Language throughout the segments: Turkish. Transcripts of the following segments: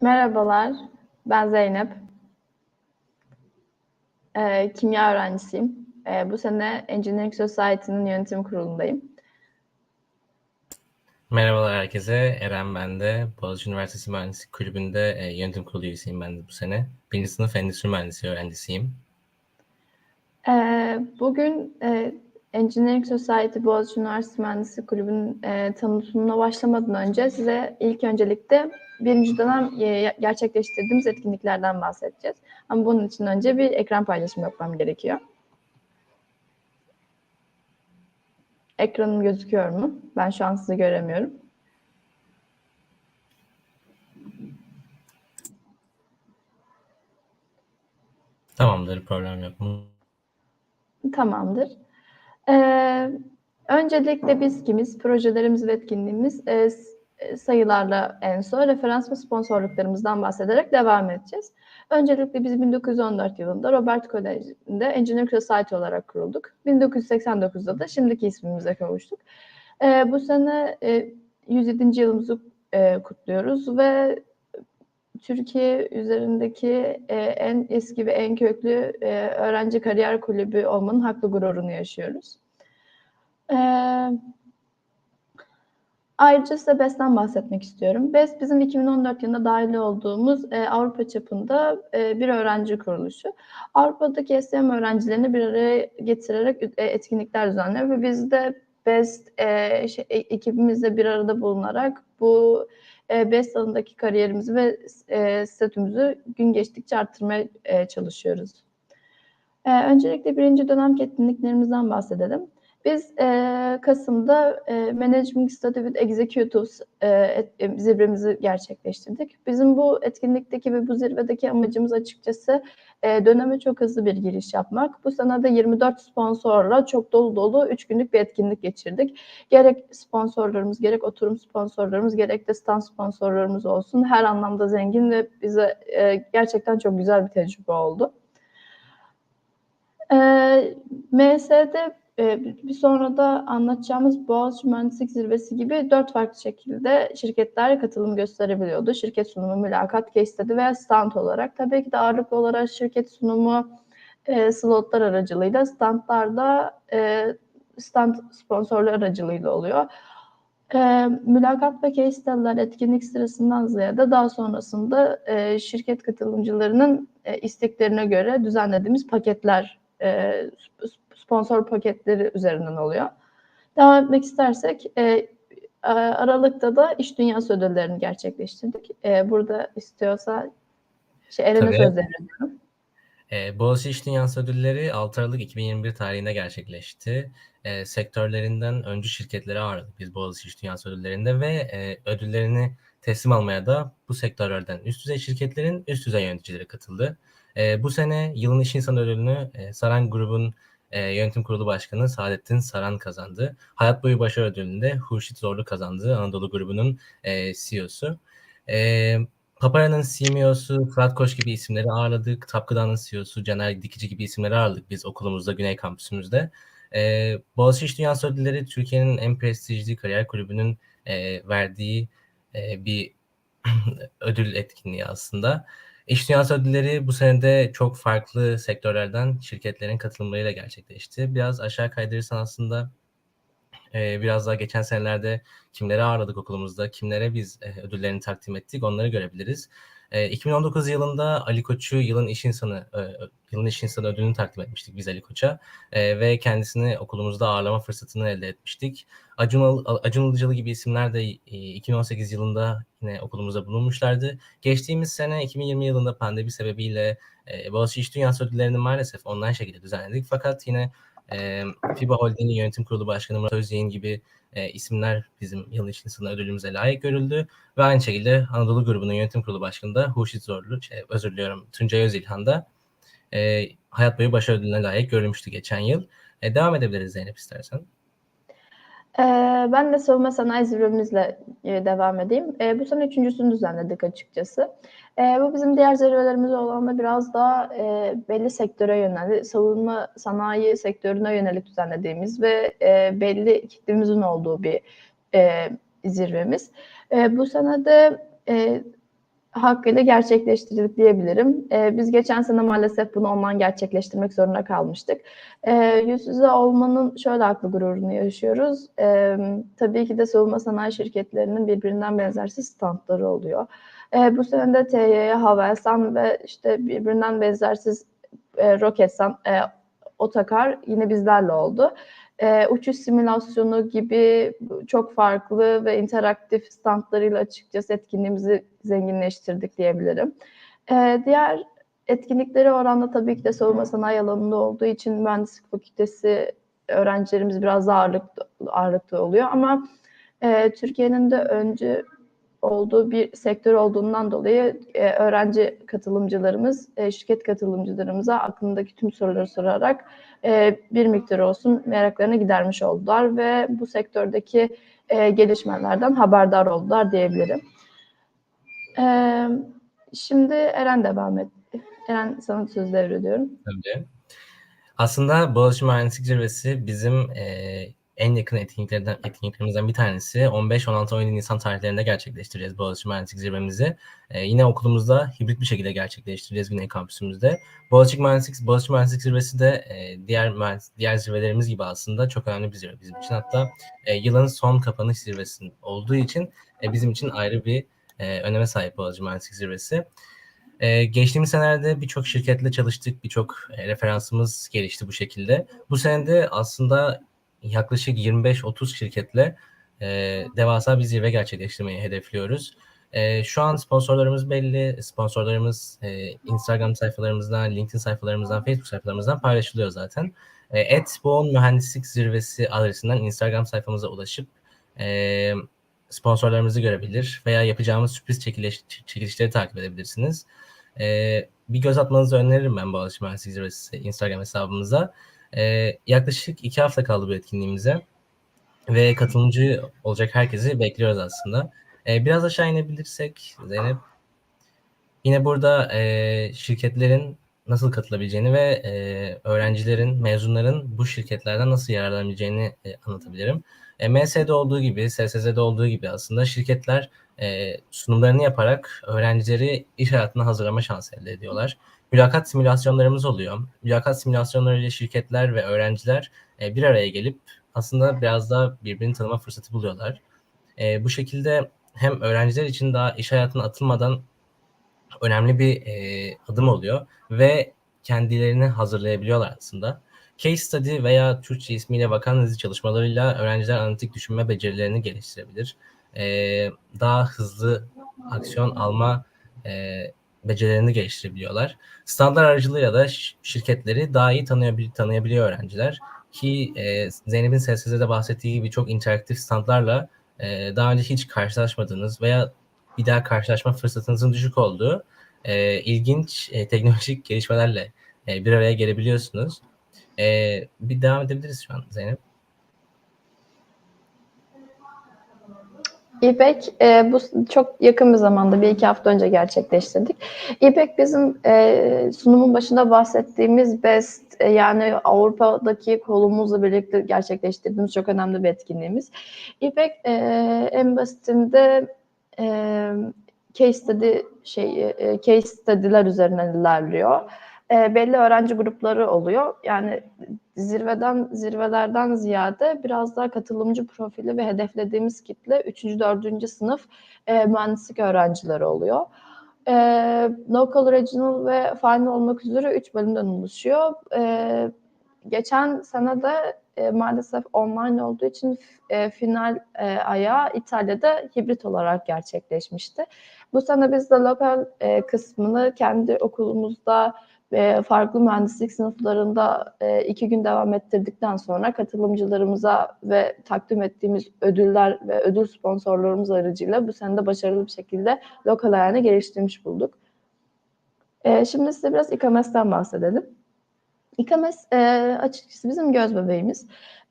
Merhabalar, ben Zeynep. Ee, kimya öğrencisiyim. Ee, bu sene Engineering Society'nin yönetim kurulundayım. Merhabalar herkese. Eren ben de. Boğaziçi Üniversitesi Mühendislik Kulübü'nde e, yönetim kurulu üyesiyim ben de bu sene. Birinci sınıf endüstri mühendisliği öğrencisiyim. Ee, bugün e, Engineering Society Boğaziçi Üniversitesi Mühendislik Kulübü'nün e, tanıtımına başlamadan önce size ilk öncelikle birinci dönem e, gerçekleştirdiğimiz etkinliklerden bahsedeceğiz. Ama bunun için önce bir ekran paylaşımı yapmam gerekiyor. Ekranım gözüküyor mu? Ben şu an sizi göremiyorum. Tamamdır, problem yok? Tamamdır. Ee, öncelikle biz kimiz, projelerimiz ve etkinliğimiz e, sayılarla en son referans ve sponsorluklarımızdan bahsederek devam edeceğiz. Öncelikle biz 1914 yılında Robert Koleji'nde Engineering Society olarak kurulduk. 1989'da da şimdiki ismimize kavuştuk. E, bu sene e, 107. yılımızı e, kutluyoruz ve Türkiye üzerindeki e, en eski ve en köklü e, öğrenci kariyer kulübü olmanın haklı gururunu yaşıyoruz. Evet. Ayrıca size BES'ten bahsetmek istiyorum. BES bizim 2014 yılında dahil olduğumuz e, Avrupa çapında e, bir öğrenci kuruluşu. Avrupa'daki STM öğrencilerini bir araya getirerek e, etkinlikler düzenliyor ve biz de BES e, şey, e, ekibimizle bir arada bulunarak bu e, BES alanındaki kariyerimizi ve e, statümüzü gün geçtikçe arttırmaya e, çalışıyoruz. E, öncelikle birinci dönem etkinliklerimizden bahsedelim. Biz e, Kasım'da e, Management Study with Executives e, et, e, zirvemizi gerçekleştirdik. Bizim bu etkinlikteki ve bu zirvedeki amacımız açıkçası e, döneme çok hızlı bir giriş yapmak. Bu sene de 24 sponsorla çok dolu dolu 3 günlük bir etkinlik geçirdik. Gerek sponsorlarımız, gerek oturum sponsorlarımız, gerek de stand sponsorlarımız olsun. Her anlamda zengin ve bize e, gerçekten çok güzel bir tecrübe oldu. E, MS'de ee, bir sonra da anlatacağımız Boğaziçi Mühendislik Zirvesi gibi dört farklı şekilde şirketler katılım gösterebiliyordu. Şirket sunumu, mülakat, case veya stand olarak. Tabii ki de ağırlıklı olarak şirket sunumu e, slotlar aracılığıyla, standlarda e, stand sponsorlu aracılığıyla oluyor. E, mülakat ve case study'ler etkinlik sırasından ziyade daha sonrasında e, şirket katılımcılarının e, isteklerine göre düzenlediğimiz paketler e, sponsor paketleri üzerinden oluyor. Devam etmek istersek e, Aralık'ta da iş dünyası ödüllerini gerçekleştirdik. E, burada istiyorsa şey, Eren'e söz veriyorum. E, Boğaziçi İş Dünyası Ödülleri 6 Aralık 2021 tarihinde gerçekleşti. E, sektörlerinden öncü şirketleri ağırladık biz Boğaziçi İş Dünyası Ödülleri'nde ve e, ödüllerini teslim almaya da bu sektörlerden üst düzey şirketlerin üst düzey yöneticileri katıldı. E, bu sene yılın iş insanı ödülünü e, Saran Grubun e, yönetim kurulu başkanı Saadettin Saran kazandı. Hayat boyu başarı ödülünde Hurşit Zorlu kazandı. Anadolu grubunun e, CEO'su. E, Papara'nın CMO'su Fırat Koç gibi isimleri ağırladık. Tapkıdan'ın CEO'su Caner Dikici gibi isimleri ağırladık biz okulumuzda, Güney Kampüsümüzde. E, Boğaziçi İş Dünyası Ödülleri Türkiye'nin en prestijli kariyer kulübünün e, verdiği e, bir ödül etkinliği aslında. İş Dünyası Ödülleri bu senede çok farklı sektörlerden şirketlerin katılımlarıyla gerçekleşti. Biraz aşağı kaydırırsan aslında e, biraz daha geçen senelerde kimleri ağırladık okulumuzda, kimlere biz e, ödüllerini takdim ettik onları görebiliriz. E, 2019 yılında Ali Koç'u yılın iş insanı e, yılın iş insanı ödülünü takdim etmiştik biz Ali Koç'a e, ve kendisini okulumuzda ağırlama fırsatını elde etmiştik. Acun, Acun Ilıcalı gibi isimler de e, 2018 yılında yine okulumuzda bulunmuşlardı. Geçtiğimiz sene 2020 yılında pandemi sebebiyle e, Boğaziçi İş Dünyası ödüllerini maalesef online şekilde düzenledik. Fakat yine e, FIBA Holding'in yönetim kurulu başkanı Murat Özyeğin gibi e, isimler bizim yılın iş insanı ödülümüze layık görüldü. Ve aynı şekilde Anadolu grubunun yönetim kurulu başkanı da Hurşit Zorlu, şey, özür diliyorum Tuncay Özilhan da e, hayat boyu başarı ödülüne layık görülmüştü geçen yıl. E, devam edebiliriz Zeynep istersen. Ee, ben de savunma sanayi zirvemizle e, devam edeyim. Ee, bu sene üçüncüsünü düzenledik açıkçası. Ee, bu bizim diğer zirvelerimiz olan da biraz daha e, belli sektöre yönelik, savunma sanayi sektörüne yönelik düzenlediğimiz ve e, belli kitlemizin olduğu bir zirvemiz. bu sene de hakkıyla gerçekleştirdik diyebilirim. E, biz geçen sene maalesef bunu online gerçekleştirmek zorunda kalmıştık. E, yüz yüze olmanın şöyle haklı gururunu yaşıyoruz. E, tabii ki de savunma sanayi şirketlerinin birbirinden benzersiz standları oluyor. E, bu sene de TYY, Havelsan ve işte birbirinden benzersiz e, Roketsan, e, Otakar yine bizlerle oldu. E, uçuş simülasyonu gibi çok farklı ve interaktif standlarıyla açıkçası etkinliğimizi zenginleştirdik diyebilirim. E, diğer etkinlikleri oranda tabii ki de savunma sanayi alanında olduğu için mühendislik fakültesi öğrencilerimiz biraz daha ağırlıklı, ağırlıklı oluyor ama e, Türkiye'nin de öncü olduğu bir sektör olduğundan dolayı e, öğrenci katılımcılarımız, e, şirket katılımcılarımıza aklındaki tüm soruları sorarak e, bir miktar olsun meraklarını gidermiş oldular ve bu sektördeki e, gelişmelerden haberdar oldular diyebilirim. E, şimdi Eren devam et. Eren sana söz devrediyorum. Tabii. Aslında Boğaziçi Mühendislik Zirvesi bizim e, en yakın etkinliklerden etkinliklerimizden bir tanesi 15-16-17 Nisan tarihlerinde gerçekleştireceğiz Boğaziçi Mühendislik Zirvemizi. Ee, yine okulumuzda hibrit bir şekilde gerçekleştireceğiz Güney Kampüsümüzde. Boğaziçi Mühendislik, Boğaziçi Mühendislik Zirvesi de e, diğer diğer zirvelerimiz gibi aslında çok önemli bir zirve bizim için. Hatta e, yılın son kapanış zirvesi olduğu için e, bizim için ayrı bir e, öneme sahip Boğaziçi Mühendislik Zirvesi. Ee, geçtiğimiz senelerde birçok şirketle çalıştık, birçok e, referansımız gelişti bu şekilde. Bu sene de aslında yaklaşık 25-30 şirketle e, devasa bir zirve gerçekleştirmeyi hedefliyoruz. E, şu an sponsorlarımız belli. Sponsorlarımız e, Instagram sayfalarımızdan, LinkedIn sayfalarımızdan, Facebook sayfalarımızdan paylaşılıyor zaten. E, Et Boğun Mühendislik Zirvesi adresinden Instagram sayfamıza ulaşıp e, sponsorlarımızı görebilir veya yapacağımız sürpriz çekiliş, çekilişleri takip edebilirsiniz. E, bir göz atmanızı öneririm ben Boğaziçi Mühendislik Zirvesi Instagram hesabımıza. Ee, yaklaşık iki hafta kaldı bu etkinliğimize ve katılımcı olacak herkesi bekliyoruz aslında. Ee, biraz aşağı inebilirsek Zeynep, yine burada e, şirketlerin nasıl katılabileceğini ve e, öğrencilerin, mezunların bu şirketlerden nasıl yararlanabileceğini e, anlatabilirim. E, MS'de olduğu gibi, SSZ'de olduğu gibi aslında şirketler e, sunumlarını yaparak öğrencileri iş hayatına hazırlama şansı elde ediyorlar mülakat simülasyonlarımız oluyor. Mülakat simülasyonlarıyla şirketler ve öğrenciler e, bir araya gelip aslında biraz daha birbirini tanıma fırsatı buluyorlar. E, bu şekilde hem öğrenciler için daha iş hayatına atılmadan önemli bir e, adım oluyor ve kendilerini hazırlayabiliyorlar aslında. Case study veya Türkçe ismiyle bakan dizi çalışmalarıyla öğrenciler analitik düşünme becerilerini geliştirebilir. E, daha hızlı aksiyon alma e, becerilerini geliştirebiliyorlar. Standlar aracılığıyla da şirketleri daha iyi tanıyabiliyor, tanıyabiliyor öğrenciler. Ki e, Zeynep'in SSS'de bahsettiği gibi çok interaktif standlarla e, daha önce hiç karşılaşmadığınız veya bir daha karşılaşma fırsatınızın düşük olduğu e, ilginç e, teknolojik gelişmelerle e, bir araya gelebiliyorsunuz. E, bir devam edebiliriz şu an Zeynep. İpek e, bu çok yakın bir zamanda bir iki hafta önce gerçekleştirdik. İpek bizim e, sunumun başında bahsettiğimiz BEST e, yani Avrupa'daki kolumuzla birlikte gerçekleştirdiğimiz çok önemli bir etkinliğimiz. İpek e, en basitinde e, case study şey e, case study'ler üzerinden ilerliyor e, belli öğrenci grupları oluyor. Yani zirveden zirvelerden ziyade biraz daha katılımcı profili ve hedeflediğimiz kitle 3. 4. sınıf e, mühendislik öğrencileri oluyor. E, local, regional ve final olmak üzere 3 bölümden oluşuyor. E, geçen sene de e, maalesef online olduğu için e, final e, ayağı İtalya'da hibrit olarak gerçekleşmişti. Bu sene biz de lokal e, kısmını kendi okulumuzda ve farklı mühendislik sınıflarında e, iki gün devam ettirdikten sonra katılımcılarımıza ve takdim ettiğimiz ödüller ve ödül sponsorlarımız aracıyla bu sene de başarılı bir şekilde lokal ayağını geliştirmiş bulduk. E, şimdi size biraz İKAMES'ten bahsedelim. İKAMES e, açıkçası bizim göz bebeğimiz.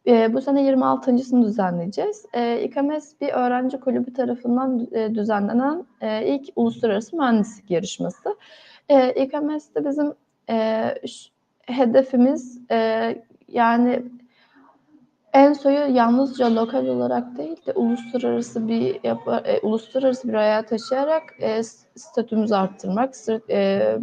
E, bu sene 26.sını düzenleyeceğiz. E, İKAMES bir öğrenci kulübü tarafından e, düzenlenen e, ilk uluslararası mühendislik yarışması. E, İKAMES'te bizim e, hedefimiz e, yani ENSO'yu yalnızca lokal olarak değil de uluslararası bir yapı, e, uluslararası bir ayağa taşıyarak e, statümüzü arttırmak, e,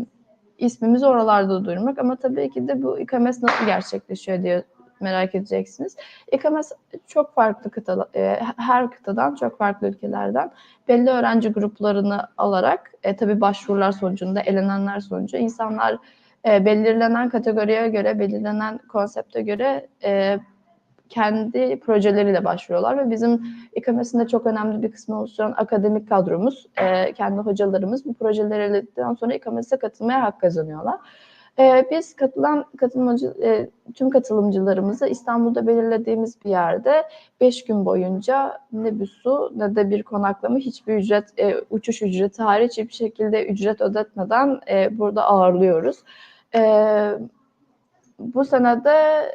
ismimizi oralarda duyurmak ama tabii ki de bu İKAMES nasıl gerçekleşiyor diye merak edeceksiniz. İKAMES çok farklı kıta, e, her kıtadan, çok farklı ülkelerden belli öğrenci gruplarını alarak e, tabii başvurular sonucunda, elenenler sonucu insanlar e, belirlenen kategoriye göre, belirlenen konsepte göre e, kendi projeleriyle başvuruyorlar ve bizim İKAMES'in de çok önemli bir kısmı oluşturan akademik kadromuz, e, kendi hocalarımız bu projeleri eledikten sonra İKAMES'e katılmaya hak kazanıyorlar. E, biz katılan katılımcı, e, tüm katılımcılarımızı İstanbul'da belirlediğimiz bir yerde 5 gün boyunca ne bir su ne de bir konaklama hiçbir ücret, e, uçuş ücreti hariç hiçbir şekilde ücret ödetmeden e, burada ağırlıyoruz. E, bu senede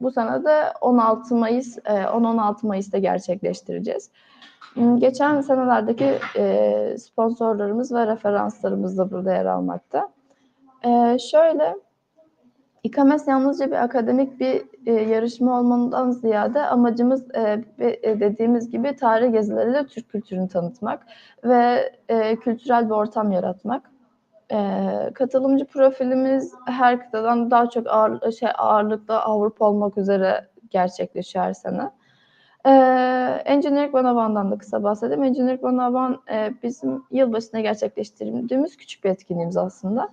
bu sene de 16 Mayıs, e, 10-16 Mayıs'ta gerçekleştireceğiz. Hmm, Geçen senelerdeki sponsorlarımız ve referanslarımız da burada yer almakta. Şöyle, İKAMES yalnızca bir akademik bir yarışma olmanından ziyade amacımız e, dediğimiz gibi tarih gezileriyle Türk kültürünü tanıtmak ve kültürel bir ortam yaratmak. Ee, katılımcı profilimiz her kıtadan daha çok ağır, şey ağırlıkta Avrupa olmak üzere gerçekleşiyor her sene. Ee, Engineering Bonavan'dan da kısa bahsedeyim. Engineering Bonavan e, bizim yılbaşına gerçekleştirdiğimiz küçük bir etkinliğimiz aslında.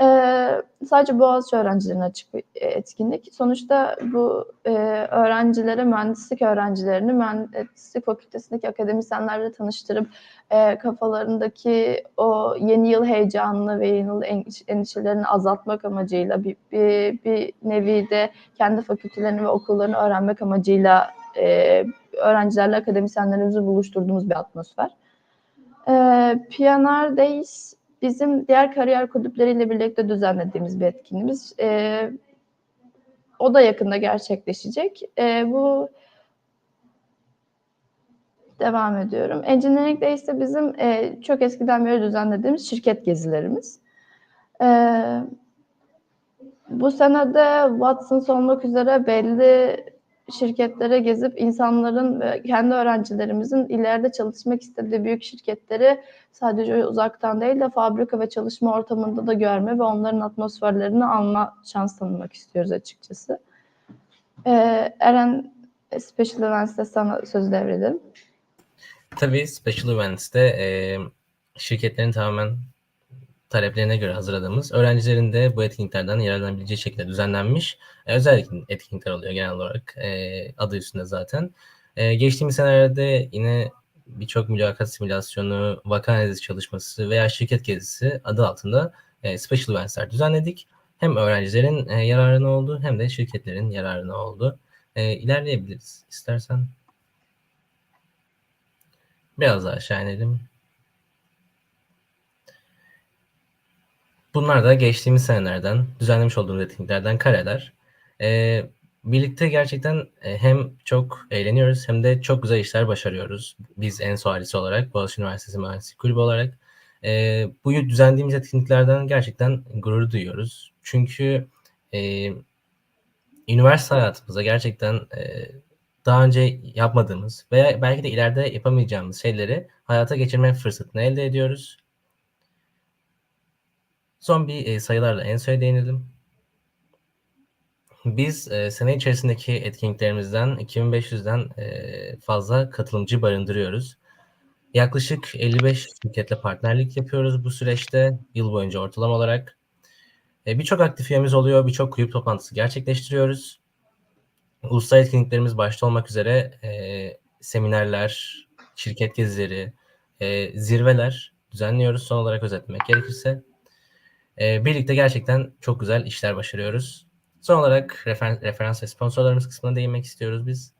Ee, sadece Boğaziçi öğrencilerine açık bir e, etkinlik. Sonuçta bu e, öğrencilere, mühendislik öğrencilerini mühendislik fakültesindeki akademisyenlerle tanıştırıp e, kafalarındaki o yeni yıl heyecanını ve yeni yıl endişe- endişelerini azaltmak amacıyla bir, bir, bir nevi de kendi fakültelerini ve okullarını öğrenmek amacıyla e, öğrencilerle akademisyenlerimizi buluşturduğumuz bir atmosfer. E, PNR Days bizim diğer kariyer kulüpleriyle birlikte düzenlediğimiz bir etkinliğimiz. E, o da yakında gerçekleşecek. E, bu devam ediyorum. Engineering Days de bizim e, çok eskiden beri düzenlediğimiz şirket gezilerimiz. E, bu sene de Watsons olmak üzere belli şirketlere gezip insanların ve kendi öğrencilerimizin ileride çalışmak istediği büyük şirketleri sadece uzaktan değil de fabrika ve çalışma ortamında da görme ve onların atmosferlerini alma şans tanımak istiyoruz açıkçası. E, Eren Special Events'te sana söz devredelim. Tabii Special Events'te e, şirketlerin tamamen taleplerine göre hazırladığımız öğrencilerin de bu etkinliklerden yararlanabileceği şekilde düzenlenmiş e, özel etkinlikler oluyor genel olarak e, adı üstünde zaten. E, geçtiğimiz senelerde yine birçok mülakat simülasyonu, vaka analizi çalışması veya şirket gezisi adı altında e, Special Events'ler düzenledik. Hem öğrencilerin e, yararına oldu hem de şirketlerin yararına oldu. E, ilerleyebiliriz istersen. Biraz daha aşağı inelim. Bunlar da geçtiğimiz senelerden düzenlemiş olduğumuz etkinliklerden kareler. Ee, birlikte gerçekten e, hem çok eğleniyoruz hem de çok güzel işler başarıyoruz. Biz Enso ailesi olarak, Boğaziçi Üniversitesi Mühendislik Kulübü olarak. e, bu düzenlediğimiz etkinliklerden gerçekten gurur duyuyoruz. Çünkü e, üniversite hayatımızda gerçekten e, daha önce yapmadığımız veya belki de ileride yapamayacağımız şeyleri hayata geçirme fırsatını elde ediyoruz. Son bir e, sayılarla en son değinelim. Biz e, sene içerisindeki etkinliklerimizden 2500'den e, fazla katılımcı barındırıyoruz. Yaklaşık 55 şirketle partnerlik yapıyoruz bu süreçte yıl boyunca ortalama olarak. E, birçok aktif üyemiz oluyor, birçok kulüp toplantısı gerçekleştiriyoruz. Ulusal etkinliklerimiz başta olmak üzere e, seminerler, şirket gezileri, e, zirveler düzenliyoruz. Son olarak özetlemek gerekirse. E, birlikte gerçekten çok güzel işler başarıyoruz. Son olarak refer- referans ve sponsorlarımız kısmına değinmek istiyoruz biz.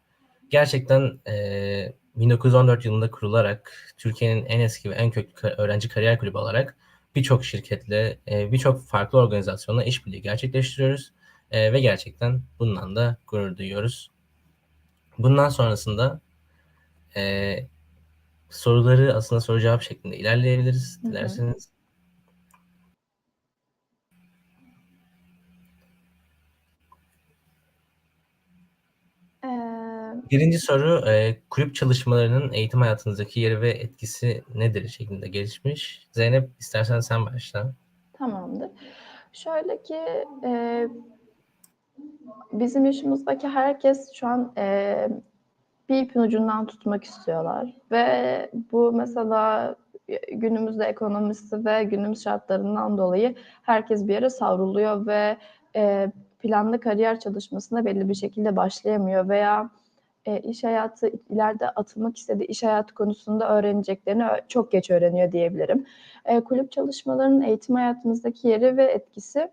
Gerçekten e, 1914 yılında kurularak Türkiye'nin en eski ve en köklü öğrenci kariyer kulübü olarak birçok şirketle, e, birçok farklı organizasyonla işbirliği gerçekleştiriyoruz. E, ve gerçekten bundan da gurur duyuyoruz. Bundan sonrasında e, soruları aslında soru cevap şeklinde ilerleyebiliriz Hı hı. dilerseniz. Birinci soru, eee, kulüp çalışmalarının eğitim hayatınızdaki yeri ve etkisi nedir şeklinde gelişmiş. Zeynep istersen sen başla. Tamamdır. Şöyle ki e, bizim yaşımızdaki herkes şu an e, bir ipin ucundan tutmak istiyorlar ve bu mesela günümüzde ekonomisi ve günümüz şartlarından dolayı herkes bir yere savruluyor ve e, planlı kariyer çalışmasına belli bir şekilde başlayamıyor veya e, iş hayatı ileride atılmak istediği iş hayatı konusunda öğreneceklerini çok geç öğreniyor diyebilirim. E, kulüp çalışmalarının eğitim hayatımızdaki yeri ve etkisi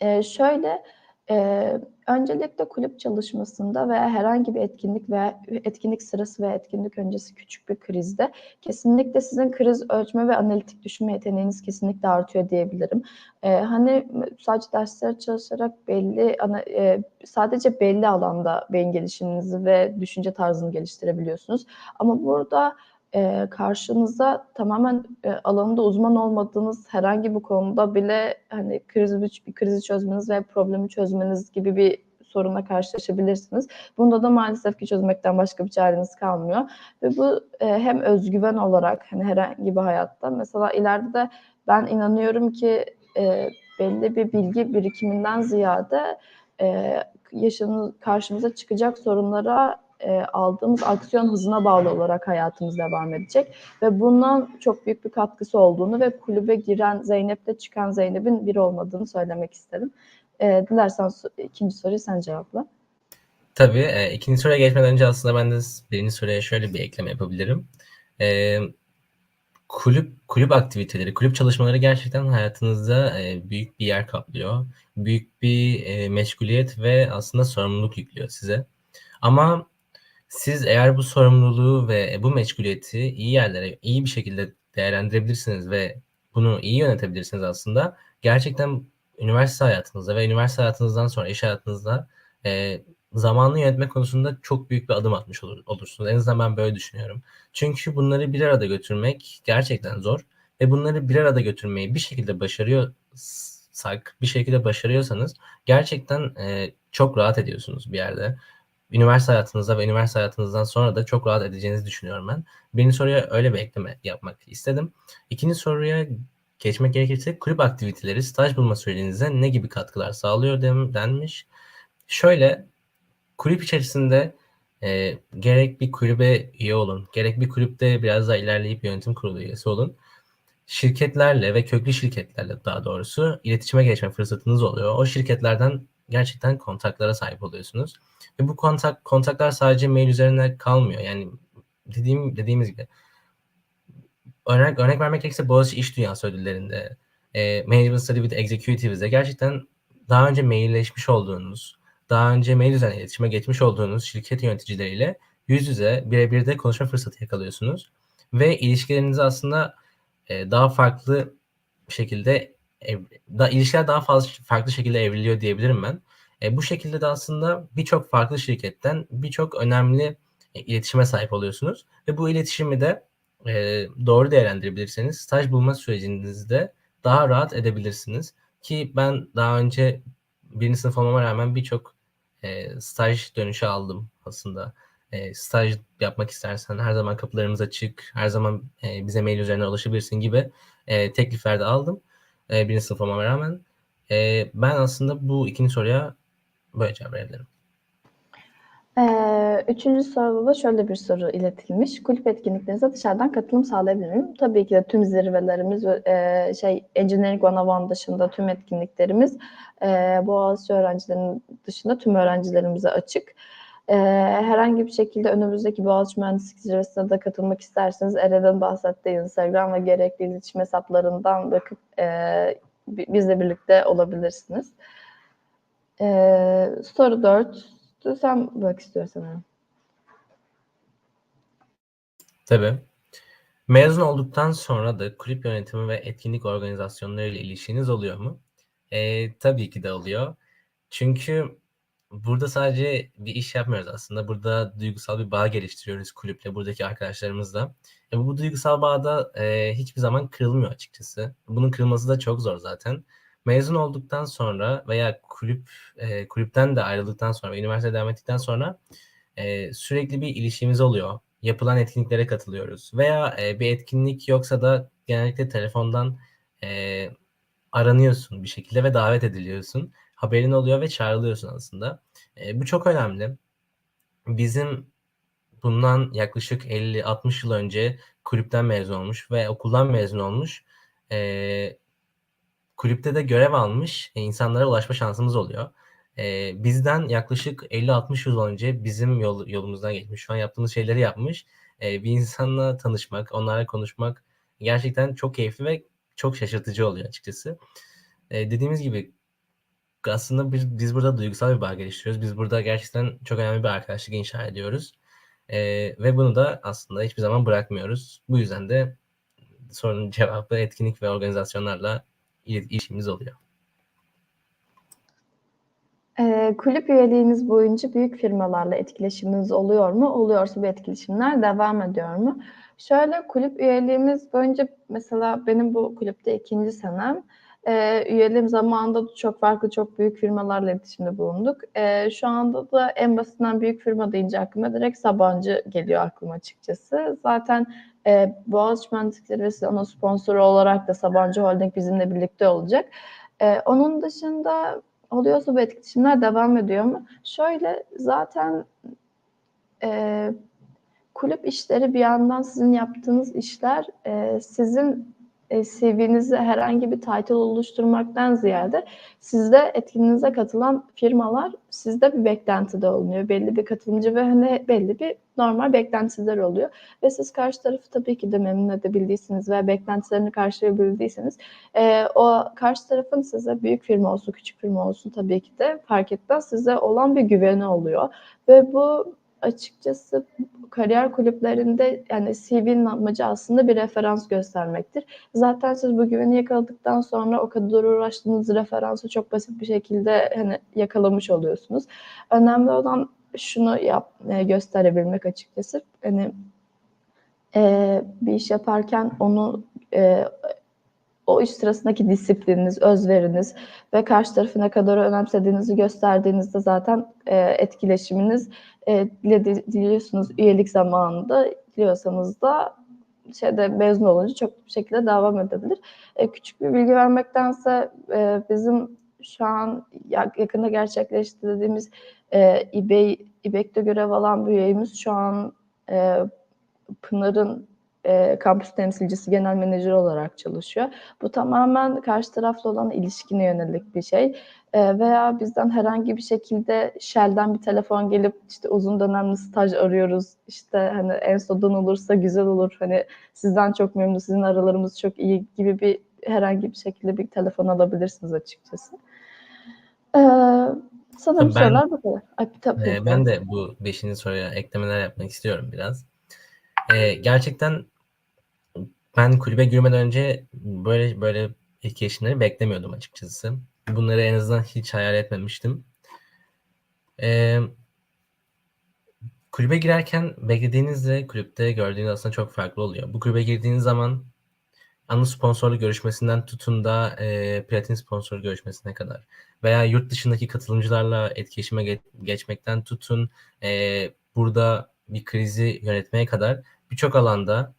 e, şöyle e, öncelikle kulüp çalışmasında veya herhangi bir etkinlik veya etkinlik sırası veya etkinlik öncesi küçük bir krizde kesinlikle sizin kriz ölçme ve analitik düşünme yeteneğiniz kesinlikle artıyor diyebilirim. E, hani sadece dersler çalışarak belli ana, e, sadece belli alanda beyin gelişiminizi ve düşünce tarzını geliştirebiliyorsunuz. Ama burada e, karşınıza tamamen e, alanında uzman olmadığınız herhangi bir konuda bile hani krizi, bir krizi çözmeniz ve problemi çözmeniz gibi bir sorunla karşılaşabilirsiniz. Bunda da maalesef ki çözmekten başka bir çareniz kalmıyor. Ve bu e, hem özgüven olarak hani herhangi bir hayatta mesela ileride de ben inanıyorum ki e, belli bir bilgi birikiminden ziyade e, yaşamı karşımıza çıkacak sorunlara e, aldığımız aksiyon hızına bağlı olarak hayatımız devam edecek. Ve bundan çok büyük bir katkısı olduğunu ve kulübe giren Zeynep'te çıkan Zeynep'in biri olmadığını söylemek isterim. E, dilersen ikinci soruyu sen cevapla. Tabii. E, ikinci soruya geçmeden önce aslında ben de birinci soruya şöyle bir ekleme yapabilirim. E, kulüp kulüp aktiviteleri, kulüp çalışmaları gerçekten hayatınızda e, büyük bir yer kaplıyor. Büyük bir e, meşguliyet ve aslında sorumluluk yüklüyor size. Ama siz eğer bu sorumluluğu ve bu meşguliyeti iyi yerlere, iyi bir şekilde değerlendirebilirsiniz ve bunu iyi yönetebilirsiniz aslında. Gerçekten üniversite hayatınızda ve üniversite hayatınızdan sonra iş hayatınızda e, zamanını yönetme konusunda çok büyük bir adım atmış olur, olursunuz. En azından ben böyle düşünüyorum. Çünkü bunları bir arada götürmek gerçekten zor ve bunları bir arada götürmeyi bir şekilde başarıyorsak, bir şekilde başarıyorsanız gerçekten e, çok rahat ediyorsunuz bir yerde üniversite hayatınızda ve üniversite hayatınızdan sonra da çok rahat edeceğinizi düşünüyorum ben. Birinci soruya öyle bir ekleme yapmak istedim. İkinci soruya geçmek gerekirse kulüp aktiviteleri staj bulma sürecinize ne gibi katkılar sağlıyor denmiş. Şöyle kulüp içerisinde e, gerek bir kulübe üye olun, gerek bir kulüpte biraz daha ilerleyip yönetim kurulu üyesi olun. Şirketlerle ve köklü şirketlerle daha doğrusu iletişime geçme fırsatınız oluyor. O şirketlerden gerçekten kontaklara sahip oluyorsunuz. Ve bu kontak kontaklar sadece mail üzerine kalmıyor. Yani dediğim dediğimiz gibi örnek örnek vermek gerekirse Boğaziçi İş Dünyası ödüllerinde e, Management Study with Executive'de gerçekten daha önce mailleşmiş olduğunuz, daha önce mail üzerinden iletişime geçmiş olduğunuz şirket yöneticileriyle yüz yüze birebir de konuşma fırsatı yakalıyorsunuz. Ve ilişkilerinizi aslında e, daha farklı şekilde ev, da, ilişkiler daha fazla farklı şekilde evriliyor diyebilirim ben. E, bu şekilde de aslında birçok farklı şirketten birçok önemli e, iletişime sahip oluyorsunuz ve bu iletişimi de e, doğru değerlendirebilirseniz staj bulma sürecinizde daha rahat edebilirsiniz. Ki ben daha önce birinci sınıf olmama rağmen birçok e, staj dönüşü aldım aslında. E, staj yapmak istersen her zaman kapılarımız açık, her zaman e, bize mail üzerinden ulaşabilirsin gibi e, teklifler de aldım. E, birinci sınıf olmama rağmen. E, ben aslında bu ikinci soruya Böyle cevap verebilirim. Ee, üçüncü soruda da şöyle bir soru iletilmiş. Kulüp etkinliklerinize dışarıdan katılım sağlayabilir miyim? Tabii ki de tüm zirvelerimiz ve e, şey Engineering 101 dışında tüm etkinliklerimiz e, Boğaziçi öğrencilerinin dışında tüm öğrencilerimize açık. E, herhangi bir şekilde önümüzdeki Boğaziçi Mühendislik Zirvesi'ne de katılmak isterseniz Eren'in bahsettiği Instagram ve gerekli iletişim hesaplarından bakıp e, bizle birlikte olabilirsiniz. Ee, soru 4. Sen bak istiyorsan. Tabii. Mezun olduktan sonra da kulüp yönetimi ve etkinlik organizasyonları ile ilişkiniz oluyor mu? Ee, tabii ki de oluyor. Çünkü burada sadece bir iş yapmıyoruz aslında. Burada duygusal bir bağ geliştiriyoruz kulüple, buradaki arkadaşlarımızla. E, bu duygusal bağ da e, hiçbir zaman kırılmıyor açıkçası. Bunun kırılması da çok zor zaten mezun olduktan sonra veya kulüp e, kulüpten de ayrıldıktan sonra ve üniversiteye devam ettikten sonra e, sürekli bir ilişkimiz oluyor. Yapılan etkinliklere katılıyoruz. Veya e, bir etkinlik yoksa da genellikle telefondan e, aranıyorsun bir şekilde ve davet ediliyorsun. Haberin oluyor ve çağrılıyorsun aslında. E, bu çok önemli. Bizim bundan yaklaşık 50-60 yıl önce kulüpten mezun olmuş ve okuldan mezun olmuş. E, kulüpte de görev almış e, insanlara ulaşma şansımız oluyor. E, bizden yaklaşık 50-60 yıl önce bizim yol, yolumuzdan geçmiş. Şu an yaptığımız şeyleri yapmış. E, bir insanla tanışmak, onlarla konuşmak gerçekten çok keyifli ve çok şaşırtıcı oluyor açıkçası. E, dediğimiz gibi aslında biz, biz burada duygusal bir bağ geliştiriyoruz. Biz burada gerçekten çok önemli bir arkadaşlık inşa ediyoruz. E, ve bunu da aslında hiçbir zaman bırakmıyoruz. Bu yüzden de sorunun cevabı etkinlik ve organizasyonlarla ilişkimiz oluyor. Ee, kulüp üyeliğiniz boyunca büyük firmalarla etkileşiminiz oluyor mu? Oluyorsa bu etkileşimler devam ediyor mu? Şöyle kulüp üyeliğimiz boyunca mesela benim bu kulüpte ikinci senem. Ee, üyeliğim zamanında da çok farklı çok büyük firmalarla iletişimde bulunduk. Ee, şu anda da en basitinden büyük firma deyince aklıma direkt Sabancı geliyor aklıma açıkçası. Zaten e, Boğaziçi Mühendislikleri ve onun sponsoru olarak da Sabancı Holding bizimle birlikte olacak. Ee, onun dışında oluyorsa bu etkileşimler devam ediyor mu? Şöyle zaten e, kulüp işleri bir yandan sizin yaptığınız işler e, sizin e, herhangi bir title oluşturmaktan ziyade sizde etkinliğinize katılan firmalar sizde bir beklentide olunuyor. Belli bir katılımcı ve hani belli bir normal beklentiler oluyor. Ve siz karşı tarafı tabii ki de memnun edebildiyseniz veya beklentilerini karşılayabildiyseniz e, o karşı tarafın size büyük firma olsun, küçük firma olsun tabii ki de fark etmez size olan bir güveni oluyor. Ve bu açıkçası kariyer kulüplerinde yani CV'nin amacı aslında bir referans göstermektir. Zaten siz bu güveni yakaladıktan sonra o kadar uğraştığınız referansı çok basit bir şekilde hani yakalamış oluyorsunuz. Önemli olan şunu yap, e, gösterebilmek açıkçası. Hani e, bir iş yaparken onu e, o iş sırasındaki disiplininiz, özveriniz ve karşı tarafı ne kadar önemsediğinizi gösterdiğinizde zaten e, etkileşiminiz e, diliyorsunuz üyelik zamanında, diliyorsanız da şeyde mezun olunca çok bir şekilde devam edebilir. E, küçük bir bilgi vermektense e, bizim şu an ya- yakında gerçekleştirdiğimiz e, İBE, İBEK'te görev alan bir üyemiz şu an e, Pınar'ın e, kampüs temsilcisi genel menajer olarak çalışıyor. Bu tamamen karşı tarafla olan ilişkine yönelik bir şey. E, veya bizden herhangi bir şekilde Shell'den bir telefon gelip işte uzun dönemli staj arıyoruz. İşte hani en sondan olursa güzel olur. Hani sizden çok memnun, sizin aralarımız çok iyi gibi bir herhangi bir şekilde bir telefon alabilirsiniz açıkçası. E, sanırım Ben- sorular bu kadar. Ay, tabii. Ee, ben de bu beşinci soruya eklemeler yapmak istiyorum biraz. Ee, gerçekten ben kulübe girmeden önce böyle böyle etkileşimleri beklemiyordum açıkçası. Bunları en azından hiç hayal etmemiştim. Ee, kulübe girerken beklediğinizle kulüpte gördüğünüz aslında çok farklı oluyor. Bu kulübe girdiğiniz zaman ana sponsorluk görüşmesinden tutun da e, platin sponsor görüşmesine kadar veya yurt dışındaki katılımcılarla etkileşime ge- geçmekten tutun e, burada bir krizi yönetmeye kadar birçok alanda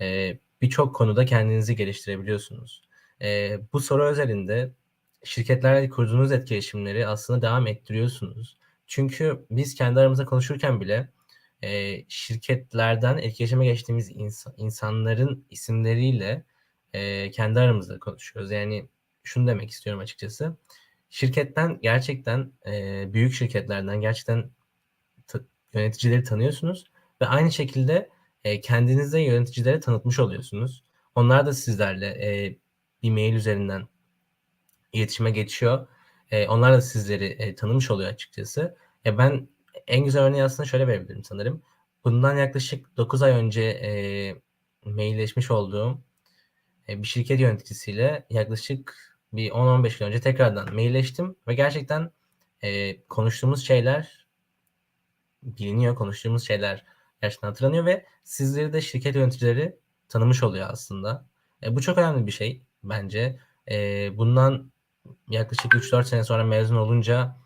e, birçok konuda kendinizi geliştirebiliyorsunuz. E, bu soru özelinde şirketlerle kurduğunuz etkileşimleri aslında devam ettiriyorsunuz. Çünkü biz kendi aramızda konuşurken bile e, şirketlerden etkileşime geçtiğimiz insan, insanların isimleriyle e, kendi aramızda konuşuyoruz. Yani şunu demek istiyorum açıkçası. Şirketten gerçekten e, büyük şirketlerden gerçekten ta- yöneticileri tanıyorsunuz ve aynı şekilde e, kendinizi de yöneticilere tanıtmış oluyorsunuz. Onlar da sizlerle e, bir mail üzerinden iletişime geçiyor. E, onlar da sizleri e, tanımış oluyor açıkçası. E, ben en güzel örneği aslında şöyle verebilirim sanırım. Bundan yaklaşık 9 ay önce e, mailleşmiş olduğum e, bir şirket yöneticisiyle yaklaşık bir 10-15 gün önce tekrardan mailleştim ve gerçekten e, konuştuğumuz şeyler biliniyor, konuştuğumuz şeyler gerçekten hatırlanıyor ve sizleri de şirket yöneticileri tanımış oluyor aslında. E, bu çok önemli bir şey bence. E, bundan yaklaşık 3-4 sene sonra mezun olunca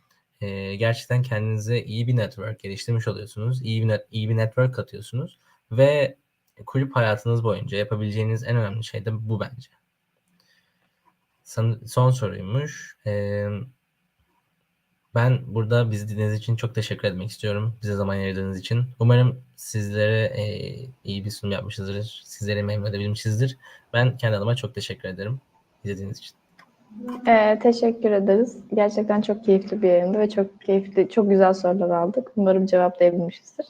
e, gerçekten kendinize iyi bir network geliştirmiş oluyorsunuz. İyi bir, net, iyi bir network katıyorsunuz ve kulüp hayatınız boyunca yapabileceğiniz en önemli şey de bu bence. Son, son soruymuş. Ee, ben burada bizi dinlediğiniz için çok teşekkür etmek istiyorum. Bize zaman ayırdığınız için. Umarım sizlere e, iyi bir sunum yapmışızdır. Sizleri memnun edebilmişizdir. Ben kendi adıma çok teşekkür ederim izlediğiniz için. Ee, teşekkür ederiz. Gerçekten çok keyifli bir yayındı ve çok keyifli, çok güzel sorular aldık. Umarım cevaplayabilmişizdir.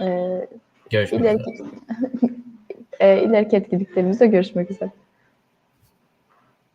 Ee, Görüşmek üzere. ileriki, e, ileriki etkinliklerimizde görüşmek üzere.